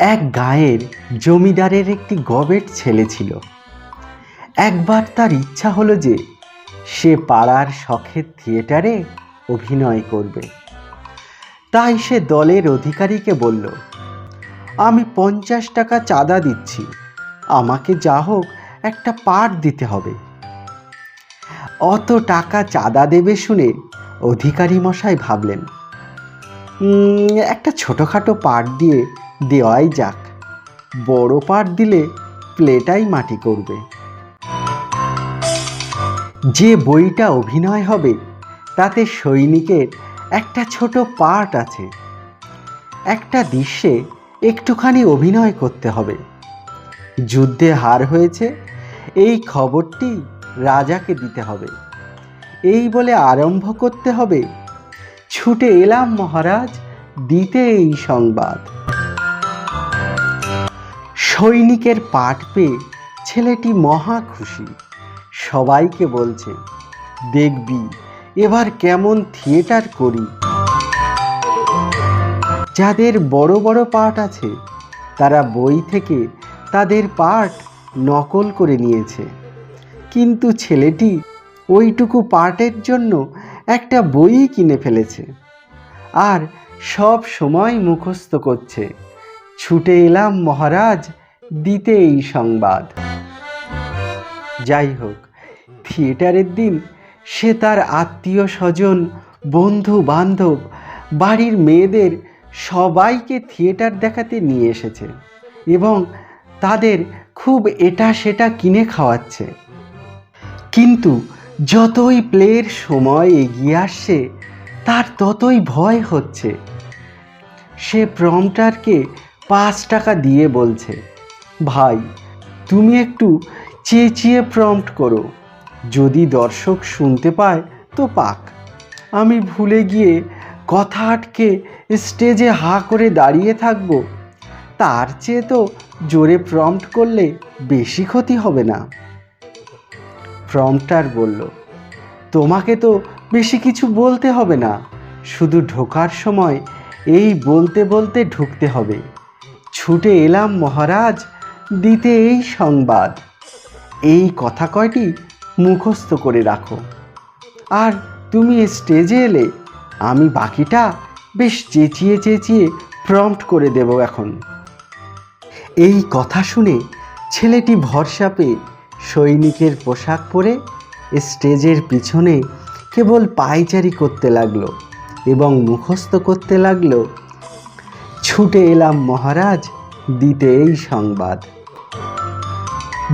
এক গায়ের জমিদারের একটি গবেট ছেলে ছিল। একবার তার ইচ্ছা হলো যে সে পাড়ার শখের থিয়েটারে অভিনয় করবে। তাই সে দলের অধিকারীকে বলল, আমি পঞ্চাশ টাকা চাঁদা দিচ্ছি। আমাকে যা হোক, একটা পাঠ দিতে হবে। অত টাকা চাঁদা দেবে শুনে অধিকারী মশাই ভাবলেন একটা ছোটোখাটো পাট দিয়ে দেওয়াই যাক। বড় পাট দিলে প্লেটাই মাটি করবে। যে বইটা অভিনয় হবে, তাতে সৈনিকের একটা ছোট পার্ট আছে। একটা দৃশ্যে একটুখানি অভিনয় করতে হবে। যুদ্ধে হার হয়েছে, এই খবরটি রাজাকে দিতে হবে। এই বলে আরম্ভ করতে হবে। ছুটে এলাম মহারাজ, দিতে এই সংবাদ। সৈনিকের পাঠ পেয়ে ছেলেটি মহা খুশি। সবাইকে বলছে, দেখবি, এবার কেমন থিয়েটার করি। যাদের বড় বড় পাঠ আছে, তারা বই থেকে তাদের পাঠ নকল করে নিয়েছে। কিন্তু ছেলেটি ওইটুকু পার্টের জন্য একটা বই কিনে ফেলেছে আর সব সময় মুখস্থ করছে। ছুটে এলাম মহারাজ দিতে এই সংবাদ। যাই হোক থিয়েটারের দিন, সে তার আত্মীয় স্বজন বন্ধু বান্ধব বাড়ির মেয়েদের সবাইকে থিয়েটার দেখাতে নিয়ে এসেছে এবং তাদের খুব এটা সেটা কিনে খাওয়াচ্ছে। কিন্তু যতই প্লের সময় এগিয়ে আসছে, তার ততই ভয় হচ্ছে। সে প্রমটারকে পাঁচ টাকা দিয়ে বলছে ভাই, তুমি একটু চেঁচিয়ে প্রম্পট করো। যদি দর্শক শুনতে পায়, তো পাক। আমি ভুলে গিয়ে কথা আটকে স্টেজে হা করে দাঁড়িয়ে থাকব। তার চেয়ে তো জোরে প্রম্পট করলে বেশি ক্ষতি হবে না। প্রম্পটার বলল, তোমাকে তো বেশি কিছু বলতে হবে না। শুধু ঢোকার সময় এই বলতে বলতে ঢুকতে হবে। ছুটে এলাম মহারাজ দিতে এই সংবাদ। এই কথা কয়টি মুখস্থ করে রাখো। আর তুমি স্টেজে এলে আমি বাকিটা বেশ চেঁচিয়ে চেঁচিয়ে প্রম্পট করে দেব এখন। এই কথা শুনে ছেলেটি ভরসা পেয়ে সৈনিকের পোশাক পরে স্টেজের পিছনে কেবল পায়চারি করতে লাগল এবং মুখস্থ করতে লাগল, ছুটে এলাম মহারাজ, দিতে এই সংবাদ।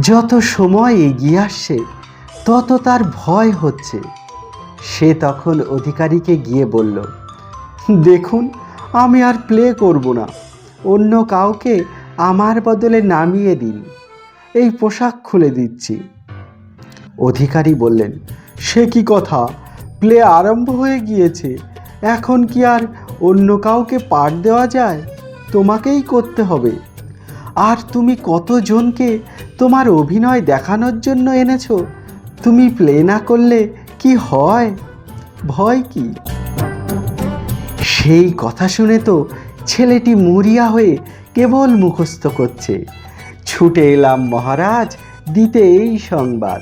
যত সময় এগিয়ে আসছে, তত তার ভয় হচ্ছে। সে তখন অধিকারীকে গিয়ে বলল, দেখুন, আমি আর প্লে করব না। অন্য কাউকে আমার বদলে নামিয়ে দিন। এই পোশাক খুলে দিচ্ছি। অধিকারী বললেন, সে কি কথা? প্লে আরম্ভ হয়ে গিয়েছে। এখন কি আর অন্য কাউকে পাঠ দেওয়া যায়? তোমাকেই করতে হবে। আর তুমি কতজনকে তোমার অভিনয় দেখানোর জন্য এনেছো? তুমি প্লে না করলে কি হয়? ভয় কি? সেই কথা শুনে তো ছেলেটি মরিয়া হয়ে কেবল মুখস্থ করছে। ছুটে এলাম মহারাজ, দিতে এই সংবাদ।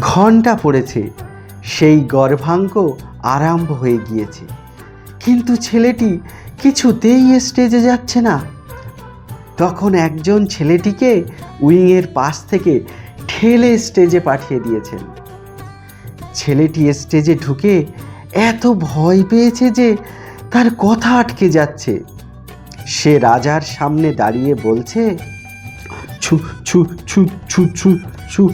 ঘণ্টা পড়েছে, সেই গর্ভাঙ্গ আরম্ভ হয়ে গিয়েছে। কিন্তু ছেলেটি কিছুতেই স্টেজে যাচ্ছে না। তখন একজন ছেলেটিকে উইংয়ের পাশ থেকে ঠেলে স্টেজে পাঠিয়ে দিয়েছেন। ছেলেটি স্টেজে ঢুকে এত ভয় পেয়েছে যে তার কথা আটকে যাচ্ছে। সে রাজার সামনে দাঁড়িয়ে বলছে, ছু ছু ছু ছু ছু ছু।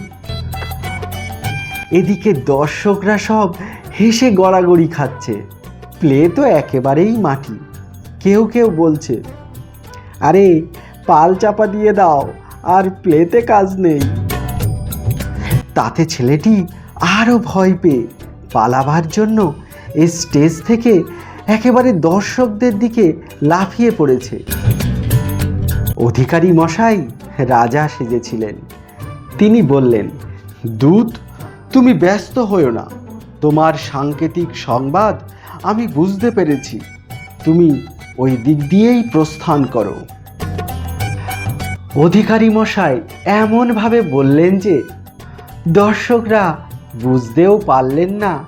এদিকে দর্শকরা সব হেসে গড়াগড়ি খাচ্ছে। প্লে তো একেবারেই মাটি। কেউ কেউ বলছে, আরে, পাল চাপা দিয়ে দাও, আর প্লেতে কাজ নেই। তাতে ছেলেটি আরও ভয় পেয়ে পালাবার জন্য এই স্টেজ থেকে একেবারে দর্শকদের দিকে লাফিয়ে পড়েছে। অধিকারী মশাই রাজা সেজেছিলেন। তিনি বললেন, দূত, তুমি ব্যস্ত হও না। তোমার সাংকেতিক সংবাদ আমি বুঝতে পেরেছি। তুমি ওই দিক দিয়েই প্রস্থান করো। অধিকারী মশাই এমনভাবে বললেন যে, দর্শকরা বুঝতেও পারলেন না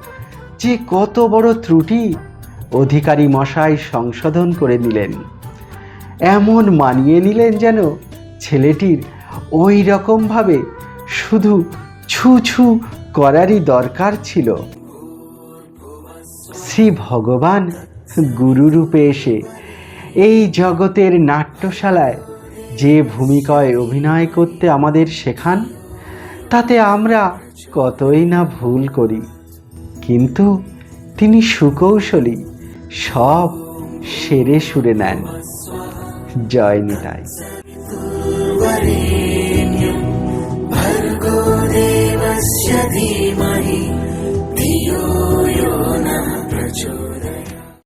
যে কত বড় ত্রুটি অধিকারী মশাই সংশোধন করে নিলেন এমন মানিয়ে নিলেন যেন ছেলেটির ওই রকমভাবে শুধু ছু ছু করারই দরকার ছিল। শ্রী ভগবান গুরুরূপে এসে এই জগতের নাট্যশালায় যে ভূমিকায় অভিনয় করতে আমাদের শেখান, তাতে আমরা কতই না ভুল করি। কিন্তু তিনি সুকৌশলী, সব সেরে সুরে নেন। জয় নিতাই। धीमा